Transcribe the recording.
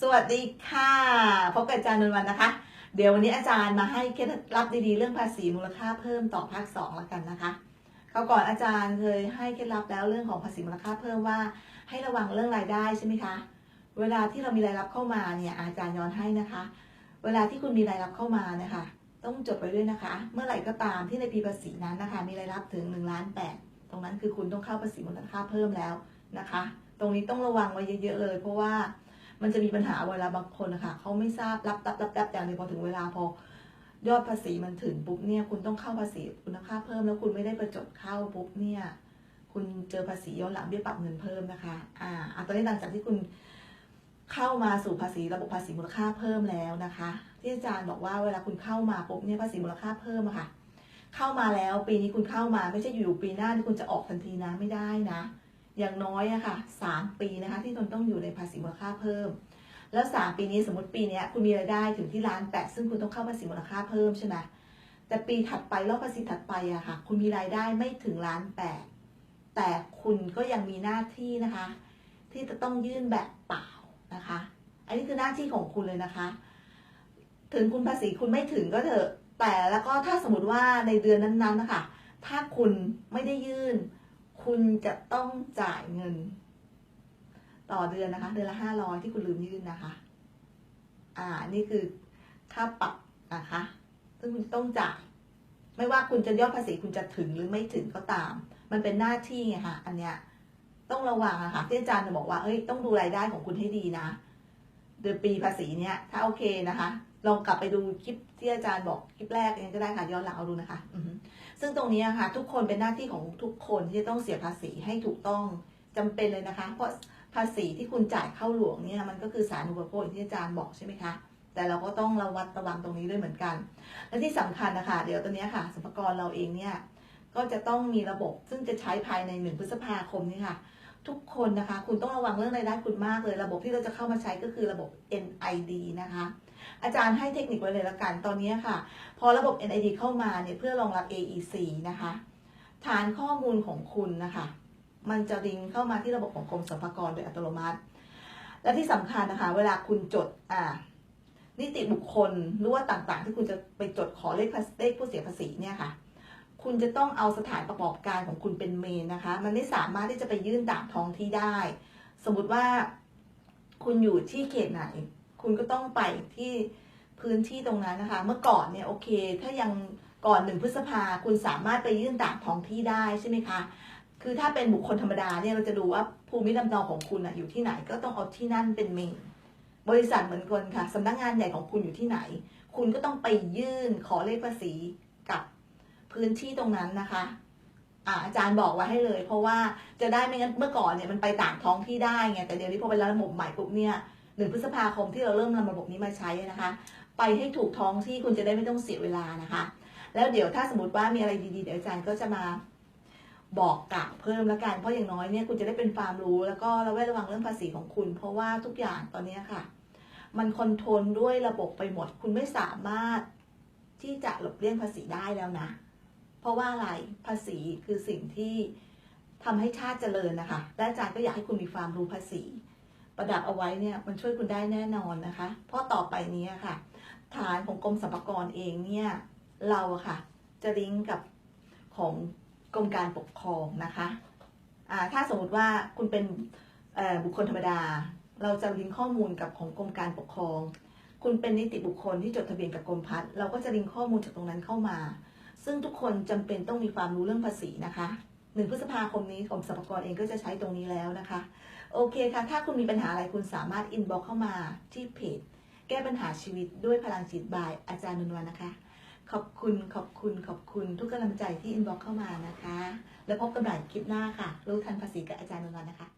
สวัสดีค่ะ พบกับอาจารย์นนวันนะคะ เดี๋ยววันนี้อาจารย์มาให้เคล็ดลับดีๆ เรื่องภาษีมูลค่าเพิ่มต่อภาคสองแล้วกันนะคะเขาวก่อนอาจารย์เคยให้เคล็ดลับแล้วเรื่องของภาษีมูลค่าเพิ่มว่า ให้ระวังเรื่องรายได้ใช่ไหมคะ เวลาที่เรามีรายรับเข้ามาเนี่ยอาจารย์ย้อนให้นะคะ เวลาที่คุณมีรายรับเข้ามานะคะ ต้องจดไว้ด้วยนะคะ เมื่อไหร่ก็ตามที่ในปีภาษีนั้นนะคะ มีรายรับถึง1ล้านแตรงนั้นคือคุณต้องเข้าภาษีมูลค่าเพิ่มแล้วนะคะ ตรงนี้ต้องระวังไว้เยอะๆเลย เพราะว่า มันจะมีปัญหาเวลาบางคนนะคะเขาไม่ทราบรับรับรับรับอย่างเดียวพอถึงเวลาพอยอดภาษีมันถึงปุ๊บเนี่ยคุณต้องเข้าภาษีคุณค่าเพิ่มแล้วคุณไม่ได้ประจดเข้าปุ๊บเนี่ย คุณเจอภาษีย้อนหลังเบี้ยปรับเงินเพิ่มนะคะ อ่าอะตอนนี้หลังจากที่คุณเข้ามาสู่ภาษีระบบภาษีมูลค่าเพิ่มแล้วนะคะ ที่อาจารย์บอกว่าเวลาคุณเข้ามาปุ๊บเนี่ยภาษีมูลค่าเพิ่มอะค่ะ เข้ามาแล้วปีนี้คุณเข้ามาไม่ใช่อยู่ปีหน้าที่คุณจะออกทันทีนะไม่ได้นะ อย่างน้อยอะค่ะสามปีนะคะที่ตนต้องอยู่ในภาษีมูลค่าเพิ่ม แล้วสามปีนี้สมมติปีนี้คุณมีรายได้ถึงที่ล้านแปดซึ่งคุณต้องเข้าภาษีมูลค่าเพิ่มใช่ไหมแต่ปีถัดไปรอบภาษีถัดไปอะค่ะคุณมีรายได้ไม่ถึงล้านแปดแต่คุณก็ยังมีหน้าที่นะคะ ที่จะต้องยื่นแบบเปล่านะคะ อันนี้คือหน้าที่ของคุณเลยนะคะ ถึงคุณภาษีคุณไม่ถึงก็เถอะแต่แล้วก็ถ้าสมมติว่าในเดือนนั้นๆนะคะถ้าคุณไม่ได้ยื่น คุณจะต้องจ่ายเงิน ต่อเดือนนะคะ เดือนละห้าร้อยที่คุณลืมยื่นนะคะ อ่า นี่คือค่าปรับนะคะ ซึ่งคุณต้องจ่าย ไม่ว่าคุณจะยอดภาษีคุณจะถึงหรือไม่ถึงก็ตาม มันเป็นหน้าที่ไงคะอันเนี้ยต้องระวังอะค่ะที่อาจารย์บอกว่าเอ้ยต้องดูรายได้ของคุณให้ดีนะเดือนปีภาษีเนี้ยถ้าโอเคนะคะ ลองกลับไปดูคลิปที่อาจารย์บอกคลิปแรกเองก็ได้ค่ะย้อนหลังเอาดูนะคะซึ่งตรงนี้ค่ะทุกคนเป็นหน้าที่ของทุกคนที่จะต้องเสียภาษีให้ถูกต้องจำเป็นเลยนะคะ เพราะภาษีที่คุณจ่ายเข้าหลวงเนี่ยมันก็คือสารณูปโภคที่อาจารย์บอกใช่ไหมคะแต่เราก็ต้องระวัดระวังตรงนี้ด้วยเหมือนกัน และที่สำคัญนะคะเดี๋ยวตัวนี้ค่ะสรรพากรเราเองเนี่ยก็จะต้องมีระบบซึ่งจะใช้ภายในหนึ่งพฤษภาคมนี้ค่ะ ทุกคนนะคะ คุณต้องระวังเรื่องรายได้คุณมากเลย ระบบที่เราจะเข้ามาใช้ก็คือระบบ NID นะคะ อาจารย์ให้เทคนิคไว้เลยละกัน ตอนนี้ค่ะ พอระบบ NID เข้ามาเนี่ยเพื่อรองรับ AEC นะคะ ฐานข้อมูลของคุณนะคะ มันจะลิงเข้ามาที่ระบบของกรมสรรพากรโดยอัตโนมัติ และที่สำคัญนะคะ เวลาคุณจดอ่านิติบุคคลหรือว่าต่างๆ ที่คุณจะไปจดขอเลขเลขผู้เสียภาษีเนี่ยค่ะ คุณจะต้องเอาสถานประกอบการของคุณเป็นเมนนะคะ มันไม่สามารถที่จะไปยื่นต่างท้องที่ได้ สมมุติว่าคุณอยู่ที่เขตไหน คุณก็ต้องไปที่พื้นที่ตรงนั้นนะคะ เมื่อก่อนเนี่ยโอเค ถ้ายังก่อนหนึ่งพฤษภาคุณสามารถไปยื่นต่างท้องที่ได้ใช่ไหมคะ คือถ้าเป็นบุคคลธรรมดาเนี่ยเราจะดูว่าภูมิลำเนาของคุณออยู่ที่ไหนก็ต้องเอาที่นั่นเป็นเมนบริษัทเหมือนกันค่ะสำนักงานใหญ่ของคุณอยู่ที่ไหน คุณก็ต้องไปยื่นขอเลขภาษีกับ พื้นที่ตรงนั้นนะคะอ่าอาจารย์บอกไว้ให้เลย เพราะว่าจะได้ไม่งั้นเมื่อก่อนเนี่ยมันไปต่างท้องที่ได้ไงแต่เดี๋ยวนี้พอเป็นระบบใหม่ปุ๊บเนี่ยหนึ่งพฤษภาคมที่เราเริ่มนำระบบนี้มาใช้นะคะ ไปให้ถูกท้องที่คุณจะได้ไม่ต้องเสียเวลานะคะ แล้วเดี๋ยวถ้าสมมติว่ามีอะไรดีๆเดี๋ยวอาจารย์ก็จะมาบอกกล่าวเพิ่มแล้วกัน เพราะอย่างน้อยเนี่ยคุณจะได้เป็นความรู้ แล้วก็ระแวดระวังเรื่องภาษีของคุณ เพราะว่าทุกอย่างตอนนี้ค่ะ มันคอนโทรลด้วยระบบไปหมด คุณไม่สามารถที่จะหลบเลี่ยงภาษีได้แล้วนะ เพราะว่าอะไรภาษีคือสิ่งที่ทำให้ชาติเจริญนะคะ และอาจารย์ก็อยากให้คุณมีความรู้ภาษี ประดับเอาไว้เนี่ยมันช่วยคุณได้แน่นอนนะคะ เพราะต่อไปนี้ค่ะ ฐานของกรมสรรพากรเองเนี่ยเราค่ะ จะลิงก์กับของกรมการปกครองนะคะอ่าถ้าสมมติว่าคุณเป็นบุคคลธรรมดา เราจะลิงก์ข้อมูลกับของกรมการปกครอง คุณเป็นนิติบุคคลที่จดทะเบียนกับกรมพัฒน์เราก็จะลิงก์ข้อมูลจากตรงนั้นเข้ามา ซึ่งทุกคนจำเป็นต้องมีความรู้เรื่องภาษีนะคะหนึ่งพฤษภาคมนี้กรมสรรพากรเองก็จะใช้ตรงนี้แล้วนะคะ โอเคค่ะ ถ้าคุณมีปัญหาอะไรคุณสามารถอินบ็อกเข้ามาที่เพจแก้ปัญหาชีวิตด้วยพลังจิตบายอาจารย์นนวันนะคะ ขอบคุณขอบคุณขอบคุณทุกกำลังใจที่อินบ็อกเข้ามานะคะ แล้วพบกันใหม่คลิปหน้าค่ะ รู้ทันภาษีกับอาจารย์นนวันนะคะ